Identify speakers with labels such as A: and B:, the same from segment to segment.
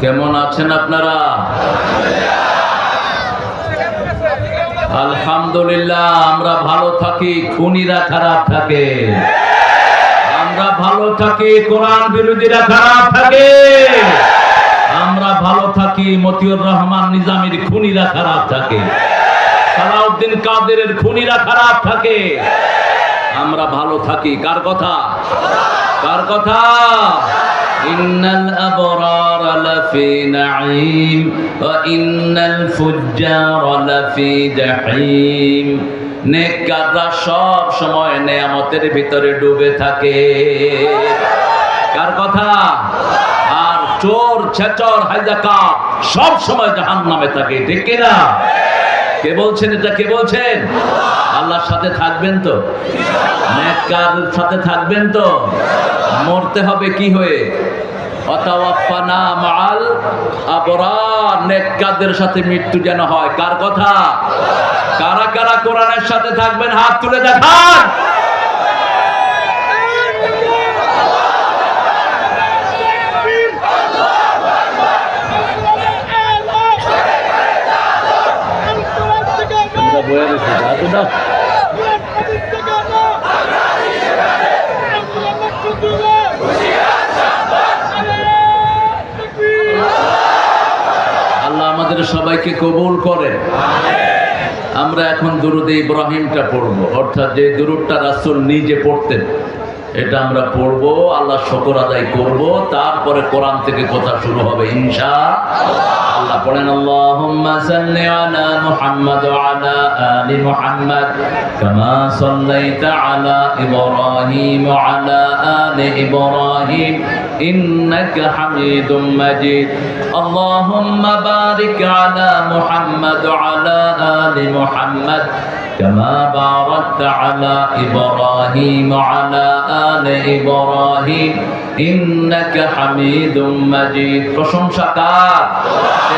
A: কেমন আছেন আপনারা? আলহামদুলিল্লাহ, আমরা ভালো থাকি, খুনিরা খারাপ থাকে। আমরা ভালো থাকি, কোরআন বিরোধীরা খারাপ থাকে। আমরা ভালো থাকি, মতিউর রহমান নিজামের খুনিরা খারাপ থাকে। সালাউদ্দিন কাদেরের খুনিরা খারাপ থাকে। আমরা ভালো থাকি, কার কথা? কার কথা? ইন্নাল আবরার লাফি নাঈম ওয়া ইন্নাল ফুজ্জার লাফি জাহিম। সব সময় নেয়ামতের ভিতরে ডুবে থাকে। কার কথা? আর চোর, ছেচর, হাইজাকার সব সময় জাহান নামে থাকে, ঠিক কিনা? কে বলছেন এটা, কে বলছেন? আল্লাহর সাথে থাকবেন তো? নেককার সাথে থাকবেন তো? মরতে হবে কি হয়ে? অতাওয়াফানা মাল আবরার, নেককারদের সাথে মৃত্যু যেন হয়। কার কথা? কারা কারা কোরআনের সাথে থাকবেন? হাত তুলে দেখান! সবাইকে কবুল করেন। আমরা এখন দুরুদে ইব্রাহিমটা পড়ব। অর্থাৎ যে দুরুদটা রাসুল নিজে পড়তেন, এটা আমরা পড়ব, আল্লাহ শকর আদায় করব, তারপরে কোরআন থেকে কথা শুরু হবে ইনশা পড়েন আল্লাহুম্মা সাল্লি আলা মুহাম্মাদ ওয়া আলা আলি মুহাম্মাদ কামা সাল্লাইতা আলা ইব্রাহিম ওয়া আলা আলি ইব্রাহিম إنك حميد مجيد اللهم بارك على محمد وعلى آل محمد كما باركت على إبراهيم وعلى آل إبراهيم إنك حميد مجيد প্রশংসা কার সে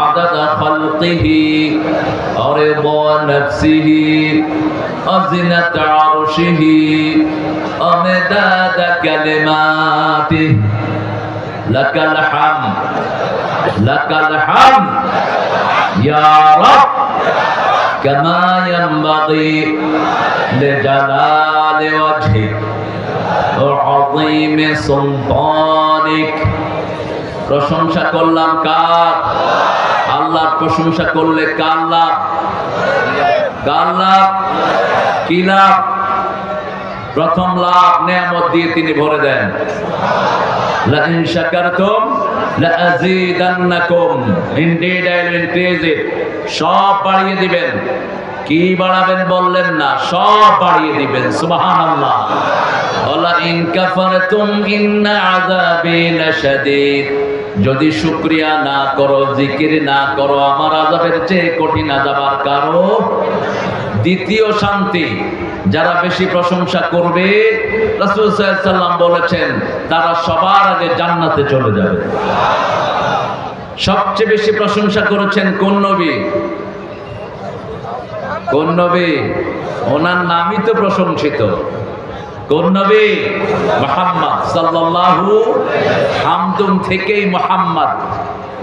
A: عدد خلقه ورضا نفسه وزنة عرشه ومداد كلماته لك الحمد لك الحمد يا رب كما ينبغي لجلال وجهك وعظيم سلطانك প্রশংসা করলাম কার আল্লাহর প্রশংসা করলে কার লাভ কার লাভ কি লাভ প্রথম লাভ নেয়ামত দিয়ে তিনি ভরে দেন لئن شكرتم لأزيدنكم indeed I will increase it সব বাড়িয়ে দিবেন কি বাড়াবেন বললেন না সব বাড়িয়ে দিবেন সুবহানাল্লাহ ওয়ালা ইন কাফারতুম ইন্না আযাবি লাশাদীদ যদি শুক্রিয়া না করো, জিকির না করো, আমার আযাবের চেয়ে কঠিন আযাব আর কারও? দ্বিতীয় শান্তি, যারা বেশি প্রশংসা করবে, রাসূল সাল্লাম বলেছেন, তারা সবার আগে জান্নাতে চলে যাবে। সবচেয়ে বেশি প্রশংসা করেছেন কোন নবী? কোন নবী? ওনার নামই তো প্রশংসিত। কোন নবী মোহাম্মদ সাল্লাল্লাহু হামদুম থেকেই মোহাম্মদ।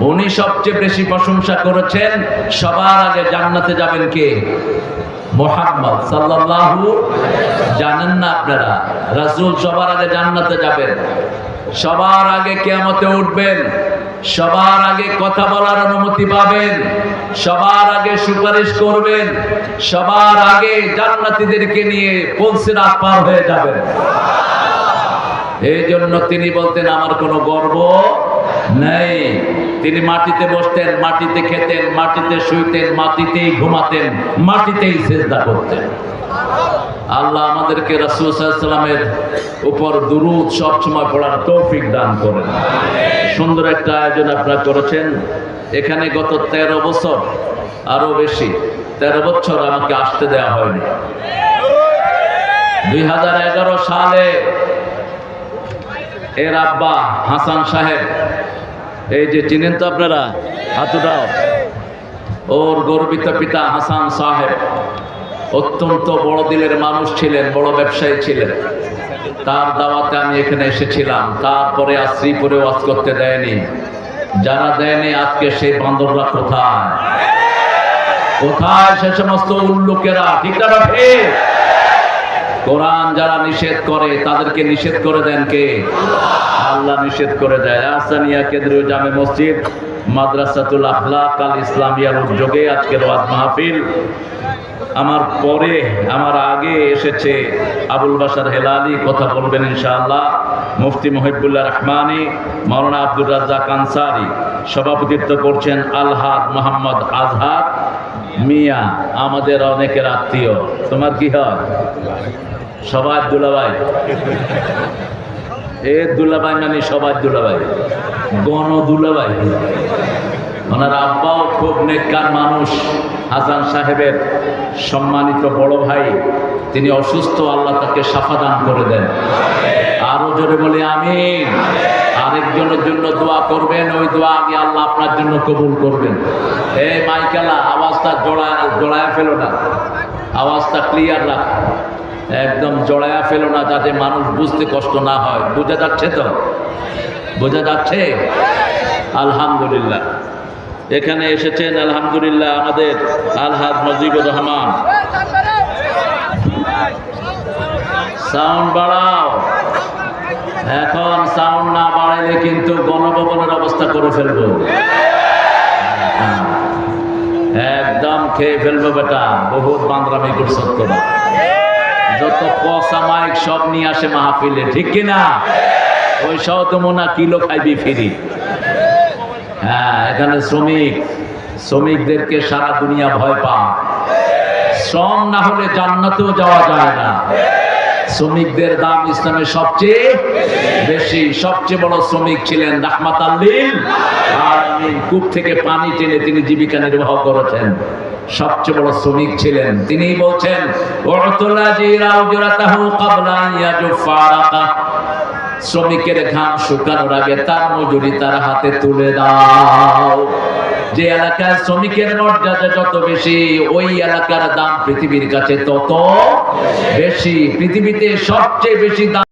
A: উনি সবচেয়ে বেশি প্রশংসা করেছেন, সবার আগে জান্নাতে যাবেন কে? মোহাম্মদ সাল্লাল্লাহু জানেন না আপনারা, রাসূল সবার আগে জান্নাতে যাবেন। সবার আগে কিয়ামতে উঠবেন। সবার আগে কথা বলার অনুমতি পাবেন, সবার আগে সুপারিশ করবেন, সবার আগে জান্নাতীদেরকে নিয়ে পলসিরাত পার হয়ে যাবেন। এই জন্য তিনি বলতেন, আমার কোনো গর্ব নেই। তিনি মাটিতে বসতেন, মাটিতে খেতেন, মাটিতে শুইতেন, মাটিতেই ঘুমাতেন, মাটিতেই চেষ্টা করতেন। আল্লাহ আমাদেরকে রাসুলামের উপর দুরুদ সবসময় পড়ার তৌফিক দান করেন। সুন্দর একটা আয়োজন আপনারা করেছেন। এখানে গত তেরো বছর আরও বেশি, তেরো বছর আমাকে আসতে দেওয়া হয়নি। দুই হাজার এগারো সালে এর আব্বা হাসান সাহেব, এই যে চিনেন তো আপনারা? হাতুটাও ওর গর্বিত পিতা হাসান সাহেব। অত্যন্ত বড় দিলের মানুষ ছিলেন, বড় ব্যবসায়ী ছিলেন। তার দাওয়াতে আমি এখানে এসেছিলাম। তারপরে আর শ্রীপুরে ওয়াজ করতে দেয়নি। যারা দেয়নি, আজকে সেই বান্দররা কোথায়? কোথায় সে সমস্ত উল্লুকেরা? ঠিক না কোরআন যারা নিষেধ করে, তাদেরকে নিষেধ করে দেন কে? আল্লাহ নিষেধ করে দেয়। আসানিয়া কেন্দ্রীয় জামে মসজিদ, মাদ্রাসাতুল আখলাক আল ইসলামিয়ার উদ্যোগে আজকের ওয়াজ মাহফিল। আমার পরে, আমার আগে এসেছে আবুল বাসার হেলালি, কথা বলবেন ইনশাআল্লাহ। মুফতি মহিবুল্লাহ রহমানি মৌলানা আব্দুর রাজ্জাক আনসারি, সভাপতিত্ব করছেন আলহাদ মোহাম্মদ আজহাদ মিয়া, আমাদের অনেকের আত্মীয়। তোমার কি হয়? সবার দুলাভাই। এ দুলাভাই মানে সবার দুলাভাই। গণ দুলাভাই। ওনার আব্বাও খুব নেককার মানুষ হাসান সাহেবের সম্মানিত বড় ভাই। তিনি অসুস্থ, আল্লাহ তাকে সাফাদান করে দেন। আরও জোরে বলি আমি আরেকজনের জন্য দোয়া করবেন, ওই দোয়া আমি আল্লাহ আপনার জন্য কবুল করবেন। এ মাইকেলা, আওয়াজটা জড়ায় জড়ায় ফেলো না। আওয়াজটা ক্লিয়ার রাখ। একদম জড়ায়া ফেলো না, যাতে মানুষ বুঝতে কষ্ট না হয়। বোঝা যাচ্ছে তো? বোঝা যাচ্ছে? আলহামদুলিল্লাহ। এখানে এসেছেন, আলহামদুলিল্লাহ, আমাদের আলহাদ মজিবুর রহমান। সাউন্ড বাড়াও। এখন সাউন্ড না বাড়াইলে কিন্তু গণভবনের অবস্থা করে ফেলব। একদম খেয়ে ফেলব বেটা, বহুত বান্দরামি করছ তোরা। যত পচা মাইক সব নিয়ে আসে মাহফিলে, ঠিক কিনা? ওই তো মনে, কিলো খাইবি ফিরি। হ্যাঁ এখানে শ্রমিক, শ্রমিকদেরকে সারা দুনিয়া ভয় শ্রম না হলে জান্নাতেও যাওয়া যায় না। শ্রমিকদের দাম ইসলামের সবচেয়ে বেশি, সবচেয়ে বড় শ্রমিক ছিলেন রাহমাত কূপ থেকে পানি টেনে তিনি জীবিকা নির্বাহ করেছেন। সবচেয়ে বড় শ্রমিক ছিলেন। তিনি বলছেন শ্রমিকের ঘাম শুকানোর আগে তার মজুরি তার হাতে তুলে দাও। যে এলাকার শ্রমিকের মর্যাদা যত বেশি, ওই এলাকার দাম পৃথিবীর কাছে তত বেশি। পৃথিবীতে সবচেয়ে বেশি দাম